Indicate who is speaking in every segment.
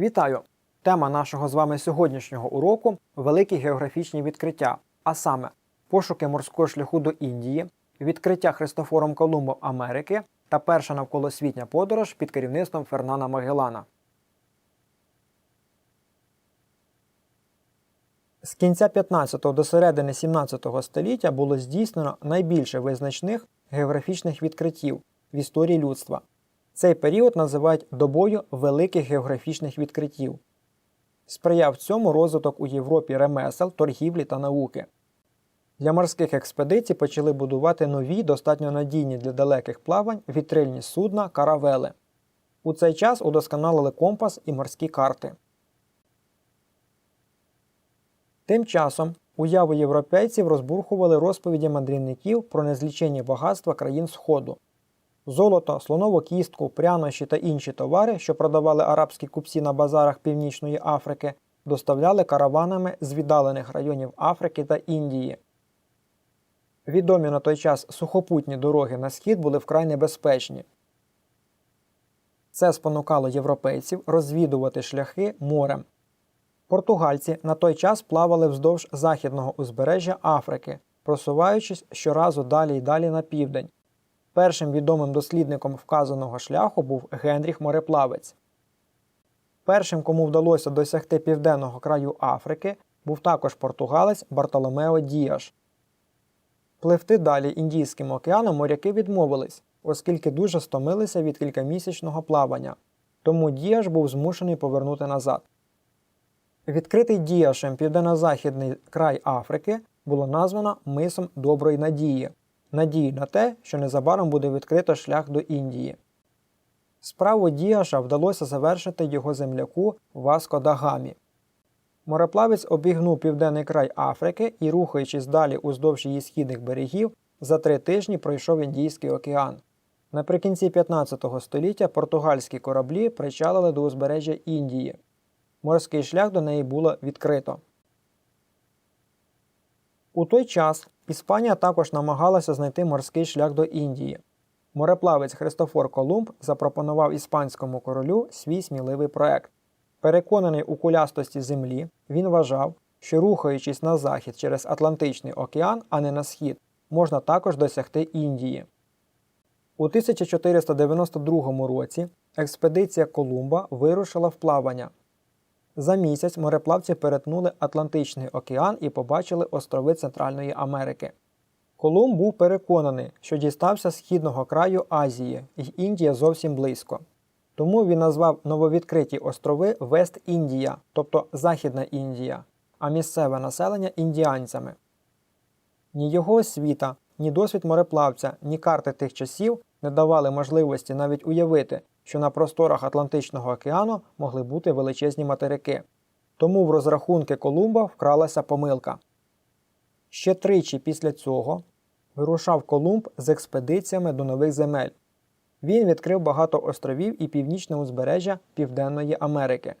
Speaker 1: Вітаю! Тема нашого з вами сьогоднішнього уроку великі географічні відкриття, а саме пошуки морського шляху до Індії, відкриття Христофором Колумбом Америки та перша навколосвітня подорож під керівництвом Фернана Магеллана. З кінця 15 до середини 17 століття було здійснено найбільше визначних географічних відкриттів в історії людства. Цей період називають добою великих географічних відкриттів. Сприяв цьому розвиток у Європі ремесел, торгівлі та науки. Для морських експедицій почали будувати нові, достатньо надійні для далеких плавань вітрильні судна каравели. У цей час удосконалили компас і морські карти. Тим часом уяву європейців розбурхували розповіді мандрівників про незліченні багатства країн Сходу. Золото, слонову кістку, прянощі та інші товари, що продавали арабські купці на базарах Північної Африки, доставляли караванами з віддалених районів Африки та Індії. Відомі на той час сухопутні дороги на схід були вкрай небезпечні. Це спонукало європейців розвідувати шляхи морем. Португальці на той час плавали вздовж західного узбережжя Африки, просуваючись щоразу далі й далі на південь. Першим відомим дослідником вказаного шляху був Генріх Мореплавець. Першим, кому вдалося досягти південного краю Африки, був також португалець Бартоломео Діаш. Пливти далі Індійським океаном моряки відмовились, оскільки дуже стомилися від кількамісячного плавання, тому Діаш був змушений повернути назад. Відкритий Діашем південно-західний край Африки було названо Мисом Доброї Надії, надії на те, що незабаром буде відкрито шлях до Індії. Справу Діаша вдалося завершити його земляку Васко да Гамі. Мореплавець обігнув південний край Африки і, рухаючись далі уздовж її східних берегів, за три тижні пройшов Індійський океан. Наприкінці 15 століття португальські кораблі причалили до узбережжя Індії. Морський шлях до неї було відкрито. У той час Іспанія також намагалася знайти морський шлях до Індії. Мореплавець Христофор Колумб запропонував іспанському королю свій сміливий проект. Переконаний у кулястості землі, він вважав, що рухаючись на захід через Атлантичний океан, а не на схід, можна також досягти Індії. У 1492 році експедиція Колумба вирушила в плавання. За місяць мореплавці перетнули Атлантичний океан і побачили острови Центральної Америки. Колумб був переконаний, що дістався східного краю Азії, і Індія зовсім близько. Тому він назвав нововідкриті острови Вест-Індія, тобто Західна Індія, а місцеве населення індіанцями. Ні його освіта, ні досвід мореплавця, ні карти тих часів не давали можливості навіть уявити, що на просторах Атлантичного океану могли бути величезні материки. Тому в розрахунки Колумба вкралася помилка. Ще тричі після цього вирушав Колумб з експедиціями до нових земель. Він відкрив багато островів і північне узбережжя Південної Америки.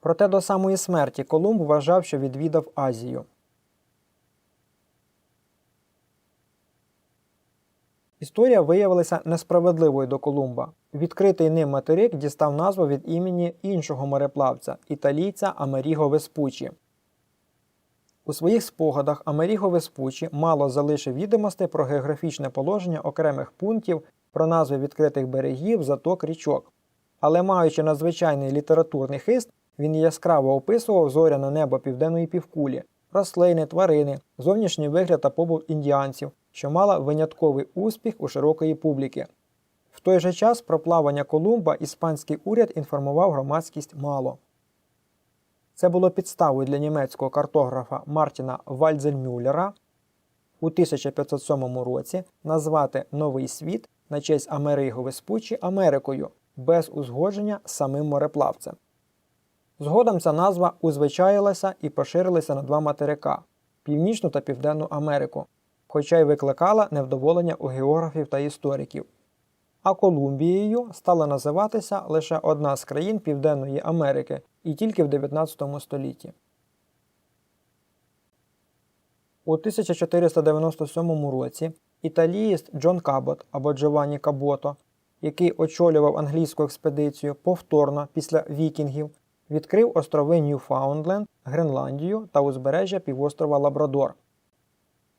Speaker 1: Проте до самої смерті Колумб вважав, що відвідав Азію. Історія виявилася несправедливою до Колумба. Відкритий ним материк дістав назву від імені іншого мореплавця, італійця Амеріго Веспучі. У своїх спогадах Амеріго Веспучі мало залишив відомостей про географічне положення окремих пунктів, про назви відкритих берегів, заток річок. Але маючи надзвичайний літературний хист, він яскраво описував зоряне небо південної півкулі, рослини, тварини, зовнішній вигляд та побут індіанців, що мала винятковий успіх у широкої публіки. В той же час про плавання Колумба іспанський уряд інформував громадськість мало. Це було підставою для німецького картографа Мартіна Вальдзельмюллера у 1507 році назвати Новий світ на честь Америго Веспуччі Америкою без узгодження з самим мореплавцем. Згодом ця назва узвичаїлася і поширилася на два материка Північну та Південну Америку, хоча й викликала невдоволення у географів та істориків. А Колумбією стала називатися лише одна з країн Південної Америки і тільки в 19 столітті. У 1497 році італієць Джон Кабот або Джованні Кабото який очолював англійську експедицію повторно після вікінгів, відкрив острови Ньюфаундленд, Гренландію та узбережжя півострова Лабрадор.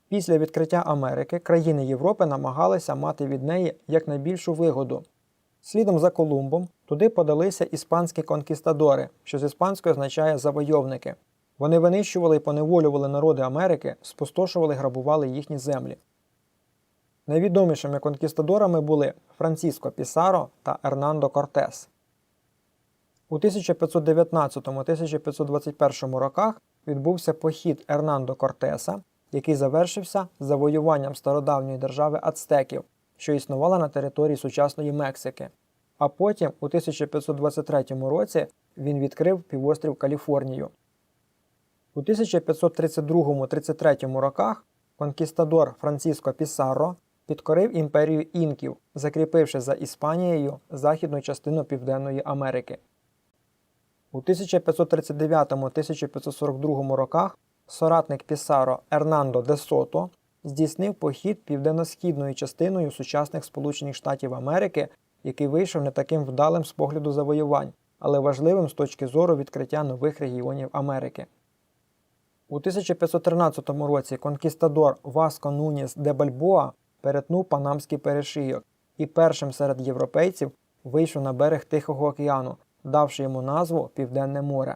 Speaker 1: Після відкриття Америки країни Європи намагалися мати від неї якнайбільшу вигоду. Слідом за Колумбом туди подалися іспанські конкістадори, що з іспанською означає завойовники. Вони винищували і поневолювали народи Америки, спустошували і грабували їхні землі. Найвідомішими конкістадорами були Франциско Пісаро та Ернандо Кортес. У 1519-1521 роках відбувся похід Ернандо Кортеса, який завершився завоюванням стародавньої держави ацтеків, що існувала на території сучасної Мексики. А потім, у 1523 році, він відкрив півострів Каліфорнію. У 1532-33 роках конкістадор Франциско Пісарро підкорив імперію інків, закріпивши за Іспанією західну частину Південної Америки. У 1539-1542 роках соратник Пісаро Ернандо де Сото здійснив похід південно-східною частиною сучасних Сполучених Штатів Америки, який вийшов не таким вдалим з погляду завоювань, але важливим з точки зору відкриття нових регіонів Америки. У 1513 році конкістадор Васко Нуніс де Бальбоа перетнув Панамський перешийок і першим серед європейців вийшов на берег Тихого океану, давши йому назву Південне море.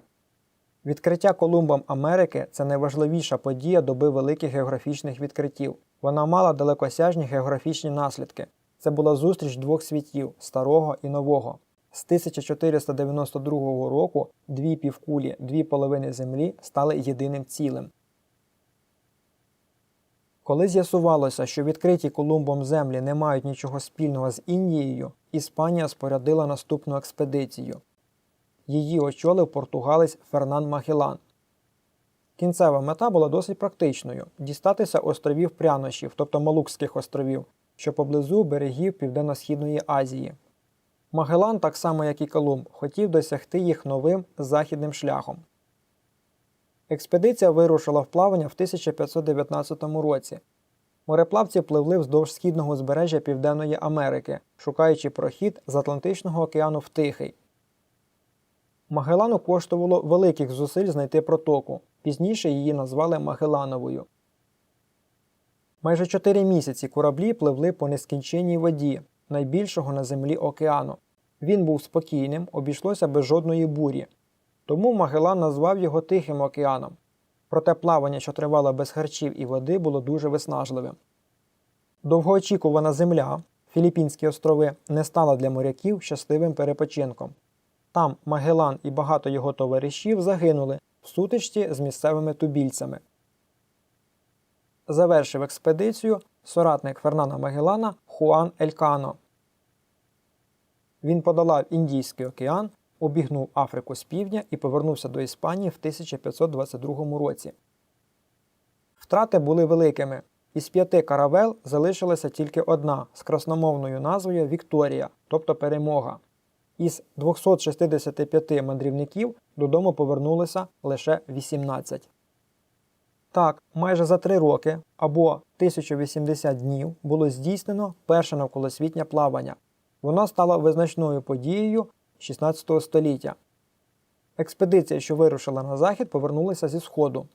Speaker 1: Відкриття Колумбом Америки це найважливіша подія доби великих географічних відкриттів. Вона мала далекосяжні географічні наслідки. Це була зустріч двох світів старого і нового. З 1492 року дві півкулі, дві половини землі стали єдиним цілим. Коли з'ясувалося, що відкриті Колумбом землі не мають нічого спільного з Індією, Іспанія спорядила наступну експедицію. Її очолив португалець Фернан Магеллан. Кінцева мета була досить практичною дістатися островів прянощів, тобто Малукських островів, що поблизу берегів Південно-Східної Азії. Магеллан, так само як і Колумб, хотів досягти їх новим західним шляхом. Експедиція вирушила в плавання в 1519 році. Мореплавці пливли вздовж східного узбережжя Південної Америки, шукаючи прохід з Атлантичного океану в Тихий. Магелану коштувало великих зусиль знайти протоку. Пізніше її назвали Магелановою. Майже чотири місяці кораблі пливли по нескінченній воді, найбільшого на землі океану. Він був спокійним, обійшлося без жодної бурі. Тому Магелан назвав його Тихим океаном. Проте плавання, що тривало без харчів і води, було дуже виснажливим. Довгоочікувана земля, Філіппінські острови, не стала для моряків щасливим перепочинком. Там Магелан і багато його товаришів загинули в сутичці з місцевими тубільцями. Завершив експедицію соратник Фернана Магеллана Хуан Елькано. Він подолав Індійський океан, обігнув Африку з півдня і повернувся до Іспанії в 1522 році. Втрати були великими. Із п'яти каравел залишилася тільки одна з красномовною назвою Вікторія, тобто перемога. Із 265 мандрівників додому повернулося лише 18. Так, майже за три роки або 1080 днів було здійснено перше навколосвітнє плавання. Воно стало визначною подією 16 століття. Експедиція, що вирушила на захід, повернулася зі Сходу.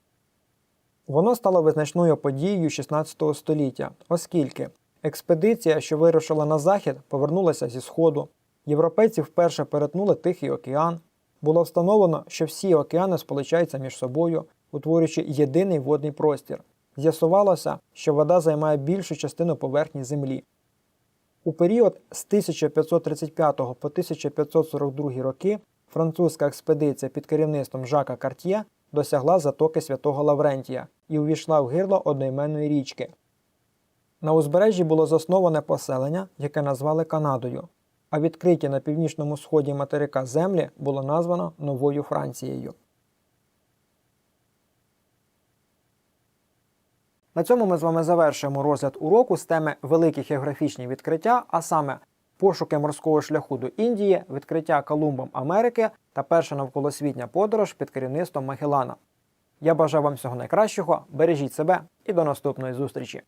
Speaker 1: Воно стало визначною подією 16 століття, оскільки експедиція, що вирушила на захід, повернулася зі Сходу. Європейці вперше перетнули Тихий океан. Було встановлено, що всі океани сполучаються між собою, утворюючи єдиний водний простір. З'ясувалося, що вода займає більшу частину поверхні Землі. У період з 1535 по 1542 роки французька експедиція під керівництвом Жака Карт'є досягла затоки Святого Лаврентія і увійшла в гирло одноіменної річки. На узбережжі було засноване поселення, яке назвали Канадою, а відкриті на північному сході материка землі було названо Новою Францією. На цьому ми з вами завершуємо розгляд уроку з теми великі географічні відкриття, а саме пошуки морського шляху до Індії, відкриття Колумбом Америки та перша навколосвітня подорож під керівництвом Магеллана. Я бажаю вам всього найкращого, бережіть себе і до наступної зустрічі!